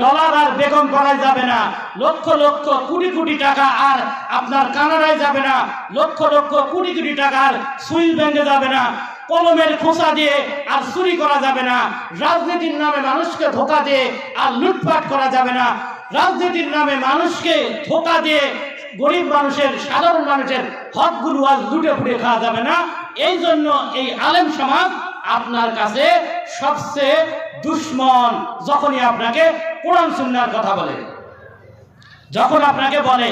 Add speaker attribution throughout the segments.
Speaker 1: Dollar আর বেগম করাই যাবে না। লক্ষ লক্ষ কোটি কোটি টাকা আর আপনার কানাডায় যাবে না। লক্ষ লক্ষ কোটি কোটি টাকার সুইল ব্যাংকে যাবে না। কলমের খোঁচা দিয়ে আর চুরি করা যাবে না। রাজনীতির নামে মানুষকে ধোকা দিয়ে আর লুটপাট করা যাবে না। রাজনীতির নামে মানুষকে ধোকা দিয়ে গরিব মানুষের, সাধারণ মানুষের হকগুলো আজ লুটে ফুটে খাওয়া যাবে না। এই জন্য এই আলেম সমাজ আপনার কাছে সবচেয়ে দুশ্মন, যখনই আপনাকে কোরআন সুন্নার কথা বলে। যখন আপনাকে বলে,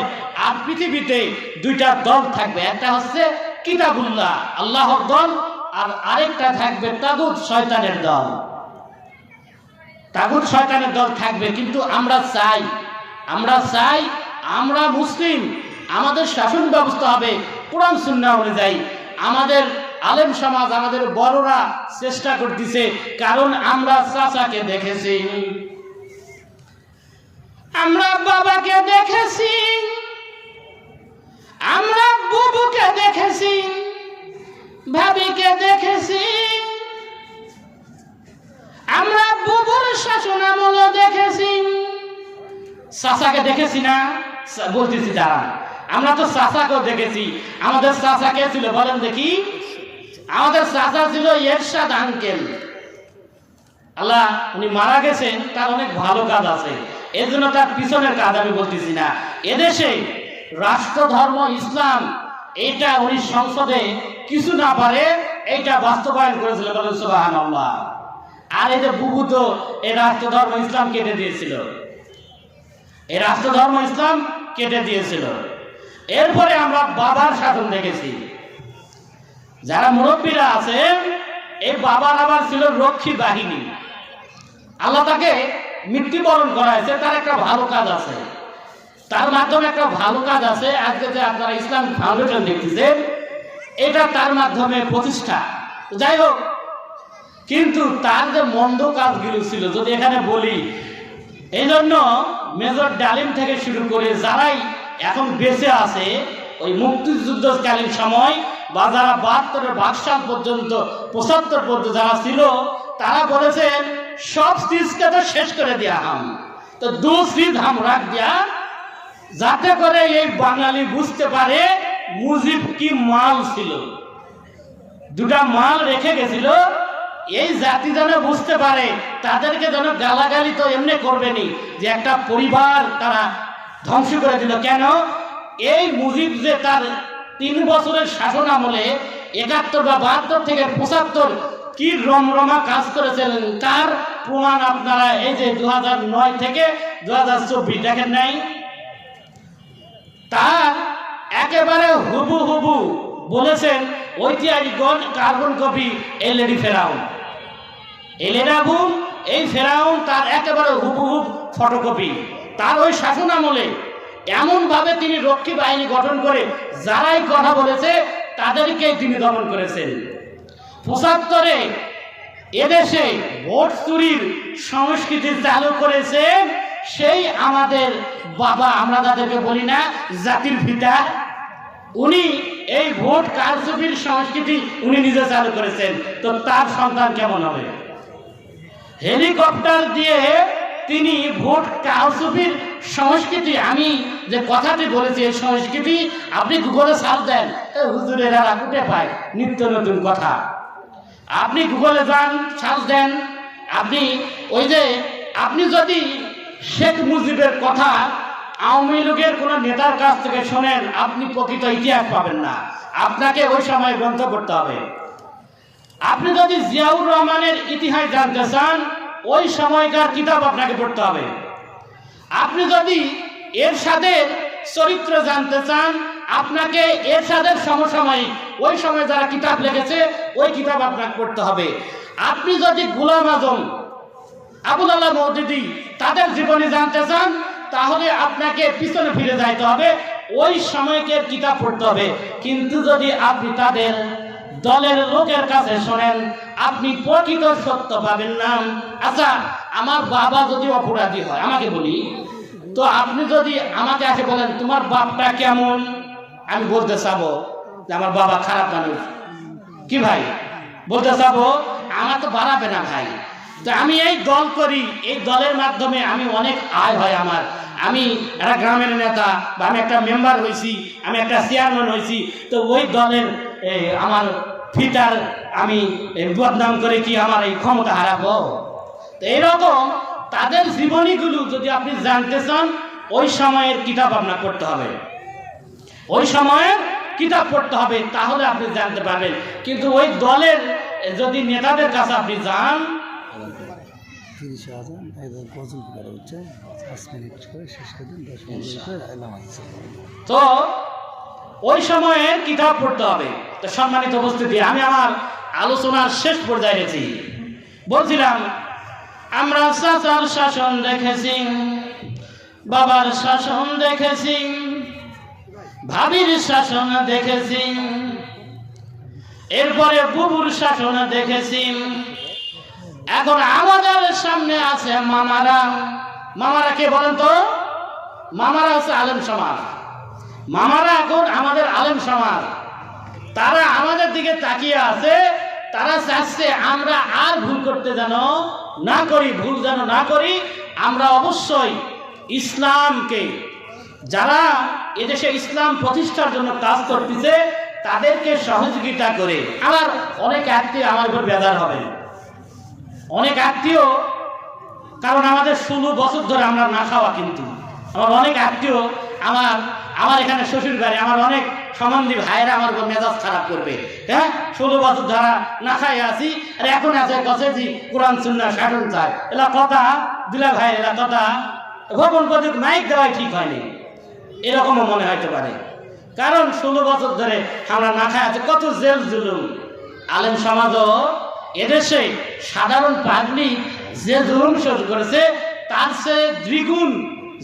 Speaker 1: আর পৃথিবীতে দুইটা দল থাকবে, একটা হচ্ছে কিতাবুল্লাহ, আল্লাহর দল, আর আরেকটা থাকবে তাগুত শয়তানের দল। তাগুত শয়তানের দল থাকবে, কিন্তু আমরা চাই আমরা চাই আমরা মুসলিম, আমাদের শাসন ব্যবস্থা হবে কোরআন সুন্না অনুযায়ী। আমাদের আলেম সমাজ, আমাদের বড়রা চেষ্টা করতেছে, কারণ আমরা চাচাকে দেখেছি। আমরা বাবাকে দেখেছি। আমরা বুবুকে দেখেছি। ভাবিকে দেখেছি। আমরা বুবুর শাসন আমল দেখেছি। চাচাকে দেখেছি না? বলতেছি দাঁড়া আমরা তো চাচাকেও দেখেছি। আমাদের চাচা কে ছিল বলেন দেখি? আমাদের চাচা ছিল এরশাদ আঙ্কেল। আল্লাহ, উনি মারা গেছেন, তার অনেক ভালো কাজ আছে। এর জন্য তার পিছনের কাজ আমি বলতেছি না। এদেশে রাষ্ট্র ধর্ম ইসলাম, এটা উনি সংসদে কিছু না পারে এইটা বাস্তবায়ন করেছিল আর এই যে তো এই রাষ্ট্র ধর্ম ইসলাম কেটে দিয়েছিল। এই রাষ্ট্র ধর্ম ইসলাম কেটে দিয়েছিল। এরপরে আমরা বাবার শাসন দেখেছি। যারা মুরব্বীরা আছে এই বাবার আবার ছিল রক্ষী বাহিনী। আল্লাহ তাকে মৃত্যুবরণ করাইছে তার একটা ভালো কাজ আছে। তার মাধ্যমে একটা ভালো কাজ আছে। আজকে যে আপনারা ইসলাম ফাউন্ডেশন দেখতেছেন, এটা তার মাধ্যমে প্রতিষ্ঠা। যাই হোক, কিন্তু তার যে মন্দ কাজগুলো ছিল, যদি এখানে বলি এই জন্য মেজর ডালিম থেকে শুরু করে যারাই এখন বেঁচে আছে, ওই মুক্তিযুদ্ধকালীন সময় বা যারা বাহাত্তরের বাকশাল পর্যন্ত, পঁচাত্তর পর্যন্ত যারা ছিল, তারা বলেছেন সব চিজকে তো শেষ করে দেয়া হাম। তো দু চিজ হাম রাখ দিয়া। যাতে করে এই বাঙালি বুঝতে পারে মুজিব কি মাল ছিল। দুটা মাল রেখে গেছিল। এই জাতি যেন বুঝতে পারে, তাদেরকে যেন গালাগালি তো এমনি করবেনি যে একটা পরিবার তারা ধ্বংস করে দিল। কেন? এই মুজিব যে তার তিন বছরের শাসন আমলে একাত্তর বা বাহাত্তর থেকে পঁচাত্তর কি রমরমা কাজ করেছেন? তার প্রমাণ আপনারা এই যে দু থেকে দু হাজার চব্বিশ দেখেন নাই? তার একেবারে হুবু হুবু বলেছেন, ঐতিহাসিকগণ কার্বন কপি এলএডি ফেরাউন। এলেরাবুম এই ফেরাউন তার একেবারে হুবহুব ফটোকপি। তার ওই শাসন আমলে এমনভাবে তিনি রক্ষী বাহিনী গঠন করে যারাই কথা বলেছে, তাদেরকেই তিনি দমন করেছেন। পঁচাত্তরে এদেশে ভোট চুরির সংস্কৃতি চালু করেছেন সেই আমাদের বাবা, আমরা তাদেরকে বলি না, জাতির পিতা, উনি এই ভোট কারচুপির সংস্কৃতি উনি নিজে চালু করেছেন। তো তার সন্তান কেমন হবে? হেলিকপ্টার দিয়ে তিনি ভোট কারচুপির সংস্কৃতি, আমি যে কথাটি বলেছি, এই সংস্কৃতি আপনি গুগলে সার্চ দেন হুজুরেরা উঠে পায় নিত্য নতুন কথা। আপনি গুগলে যান সার্চ দেন, আপনি ওই যে আপনি যদি শেখ মুজিবের কথা আওয়ামী লীগের কোনো নেতার কাছ থেকে শোনেন, আপনি প্রকৃত ইতিহাস পাবেন না। আপনাকে ওই সময় গ্রন্থ করতে হবে। আপনি যদি জিয়াউর রহমানের ইতিহাস জানতে চান, ওই সময়কার কিতাব আপনাকে পড়তে হবে। আপনি যদি এরশাদের চরিত্র জানতে চান আপনাকে এরশাদের সমসাময়িক, ওই সময় যারা কিতাব লিখেছে, ওই কিতাব আপনাকে পড়তে হবে। আপনি যদি গুলাম আজম, আবুল আল্লাহ মৌদুদি তাদের জীবনী জানতে চান, তাহলে আপনাকে পিছনে ফিরে যাইতে হবে, ওই সময়কের কিতাব পড়তে হবে। কিন্তু যদি আপনি তাদের দলের লোকের কাছে শোনেন, আপনি প্রকৃত সত্য পাবেন না। আচ্ছা আমার বাবা যদি অপরাধী হয়, আমাকে বলি। তো আপনি যদি আমাকে আসে বলেন, তোমার বাপটা কেমন? আমি বলতে চাবো যে আমার বাবা খারাপ মানুষ। কি ভাই? বলতে চাবো, আমার তো বাড়াবে না ভাই। তো আমি এই দল করি, এই দলের মাধ্যমে আমি অনেক আয় হয় আমার। আমি একটা গ্রামের নেতা বা আমি একটা মেম্বার হয়েছি, আমি একটা চেয়ারম্যান হয়েছি। তো ওই দলের আমার ফিটার আমি বদনাম করে কি আমার এই ক্ষমতা হারাবো? তো এইরকম তাদের জীবনীগুলো যদি আপনি জানতে চান, ওই সময়ের কিতাব আপনার করতে হবে। ওই সময়ের কিতাব পড়তে হবে তাহলে আপনি জানতে পারবেন। কিন্তু ওই দলের যদি নেতাদের কাছে আপনি যান
Speaker 2: তিরিশ হাজার গজল করে হচ্ছে পাঁচ মিনিট করে শেষ করে দিন দশ মিনিট করে
Speaker 1: তো ওই সময়ের কিতাব পড়তে হবে। তো সম্মানিত উপস্থিতি আমি আমার আলোচনার শেষ পর্যায়ে গেছি। বলছিলাম আমরা চাচার শাসন দেখেছি বাবার শাসন দেখেছি। ভাবির শাসন দেখেছি। এরপরে বুবুর শাসন দেখেছি। এখন আমাদের সামনে আছে মামারা। মামারা কে বলেন তো? মামারা হচ্ছে আলেম সমাজ। মামারা এখন আমাদের আলেম সমাজ। তারা আমাদের দিকে তাকিয়ে আছে। তারা চাচ্ছে আমরা আর ভুল করতে যেন না করি, ভুল যেন না করি, আমরা অবশ্যই ইসলামকে যারা এদেশে ইসলাম প্রতিষ্ঠার জন্য কাজ করতেছে, তাদেরকে সহযোগিতা করে। আমার অনেক আত্মীয় আমার উপর বেদার হবে। অনেক আত্মীয়, কারণ আমাদের ষোলো বছর ধরে আমরা না খাওয়া কিন্তু। আমার অনেক আত্মীয়, আমার আমার এখানে শ্বশুর বাড়ি, আমার অনেক সম্বন্ধী ভাইয়েরা আমার উপর মেজাজ খারাপ করবে। হ্যাঁ? ষোলো বছর ধরা না খাই আছি, আর এখন আছে কছে জি কোরআন সুন্না শাসন চায়। এলা কথা, দুলা ভাই এলা কথা ভবন পর্যন্ত মাইক দেওয়াই ঠিক হয়নি। এরকমও মনে হইতে পারে। কারণ ষোলো বছর ধরে আমরা না খাই আছে কত জেল জুলুম। আলেম সমাজও এদেশে সাধারণ পাবলিক যে জুলুম সহ্য করেছে তার সে দ্বিগুণ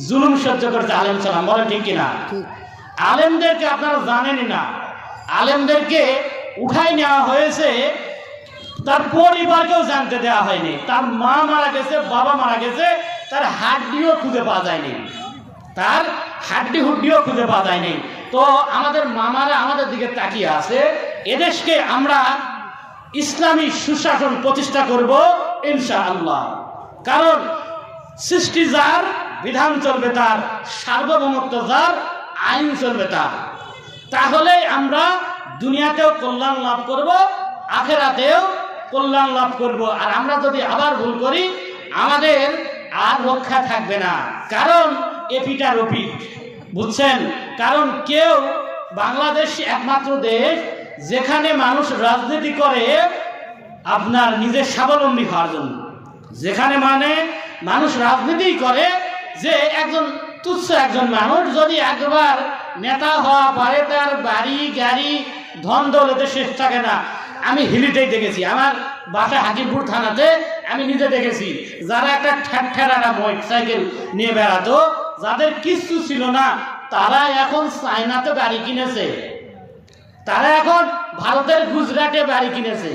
Speaker 1: জুলুম সহ্য করেছে আলেম সালাম বলেন ঠিক কিনা? আলেমদেরকে আপনারা জানেনই না। আলেমদেরকে উঠাই নেওয়া হয়েছে তার পরিবারকেও জানতে দেওয়া হয়নি। তার মা মারা গেছে বাবা মারা গেছে তার হাড্ডিও খুঁজে পাওয়া যায়নি। তার হাড্ডি হুড্ডিও খুঁজে পাওয়া যায়নি। তো আমাদের মামারা আমাদের দিকে তাকিয়ে আছে, এদেশকে আমরা ইসলামী সুশাসন প্রতিষ্ঠা করব ইনশা আল্লাহ কারণ সৃষ্টি যার, বিধান চলবে তার, সার্বভৌমত্ব যার, আইন চলবে তার। তাহলে আমরা দুনিয়াতেও কল্যাণ লাভ করব, আখেরাতেও কল্যাণ লাভ করব। আর আমরা যদি আবার ভুল করি, আমাদের আর রক্ষা থাকবে না। কারণ এপিটার ওপিট বুঝছেন? কারণ কেউ বাংলাদেশ একমাত্র দেশ যেখানে মানুষ রাজনীতি করে আপনার নিজের স্বাবলম্বী হওয়ার জন্য। যেখানে মানে মানুষ রাজনীতি করে যে একজন তুচ্ছ একজন মানুষ যদি একবার নেতা হওয়া পারে তার বাড়ি, গাড়ি, ধন দৌলতে শেষ থাকে না। আমি হিলিতেই দেখেছি, আমার বাসা হাকিমপুর থানাতে আমি নিজে দেখেছি, যারা একটা ঠ্যাট মোটর সাইকেল নিয়ে বেড়াতো যাদের কিচ্ছু ছিল না, তারা এখন চায়নাতে গাড়ি কিনেছে। তারা এখন ভারতের গুজরাটে বাড়ি কিনেছে।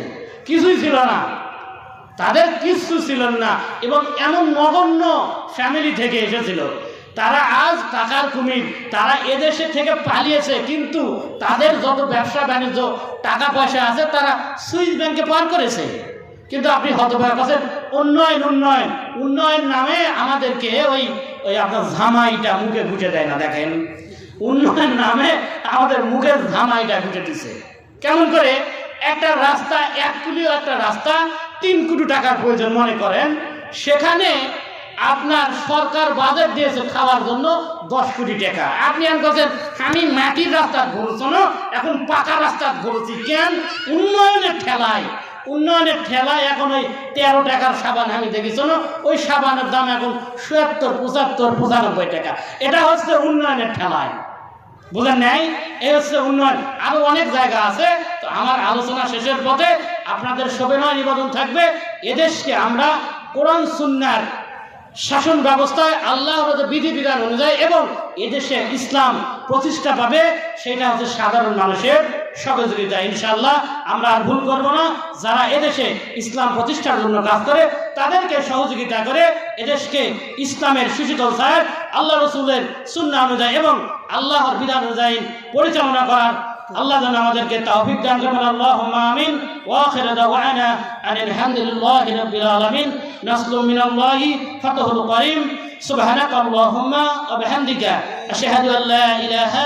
Speaker 1: কিছুই ছিল না। তাদের কিচ্ছু ছিল না এবং এমন নগণ্য ফ্যামিলি থেকে এসেছিল। তারা আজ টাকার কুমির। তারা এদেশে থেকে পালিয়েছে, কিন্তু তাদের যত ব্যবসা বাণিজ্য টাকা পয়সা আছে, তারা সুইস ব্যাংকে পার করেছে। কিন্তু আপনি হতবাক আছেন উন্নয়ন উন্নয়ন। উন্নয়ন নামে আমাদেরকে ওই ওই আপনার ঝামাইটা মুখে ঘুটে দেয় না, দেখেন। উন্নয়ন নামে আমাদের মুখের ঝামাইটা ঘুটে দিছে। কেমন করে? একটা রাস্তা, এক কুলিও একটা রাস্তা, তিন কোটি টাকার প্রয়োজন, মনে করেন। সেখানে আপনার সরকার বাজেট দিয়েছে খাওয়ার জন্য দশ কোটি টাকা। আপনি আন করছেন আমি মাটির রাস্তা ঘুরছো না, এখন পাকা রাস্তা ঘুরছি। কেন? উন্নয়নের ঠেলায় উন্নয়নের ঠেলায় এখন ওই তেরো টাকার সাবান আমি দেখেছি না ওই সাবানের দাম এখন সত্তর, পঁচাত্তর, পঁচানব্বই টাকা। এটা হচ্ছে উন্নয়নের ঠেলায়। বুঝলেন নাই? এই হচ্ছে উন্নয়ন। আরও অনেক জায়গা আছে। তো আমার আলোচনা শেষের পথে আপনাদের সবিনয় নিবেদন থাকবে, এদেশকে আমরা কোরআন সুন্নার শাসন ব্যবস্থায় আল্লাহ বিধিবিধান অনুযায়ী এবং এদেশে ইসলাম প্রতিষ্ঠা পাবে, সেটা হচ্ছে সাধারণ মানুষের সহযোগিতা ইনশাল্লাহ আমরা আর ভুল করব না। যারা এদেশে ইসলাম প্রতিষ্ঠার জন্য কাজ করে, তাদেরকে সহযোগিতা করে এদেশকে ইসলামের সুশীতল স্যার আল্লাহ রসুলের সুন্না অনুযায়ী এবং আল্লাহর বিধান অনুযায়ী পরিচালনা করার আল্লাহ যেন আমাদেরকে তা অভিজ্ঞান করবেন আল্লাহ আমিন। ওয়াখির দাওয়ানা আনিল হামদুলিল্লাহি রাব্বিল আলামিন। নাসলু মিনাল্লাহি ফাতহুল করিম। সুবহানাকা আল্লাহুম্মা ওয়া বিহামদিকা। আশহাদু আল্লা ইলাহা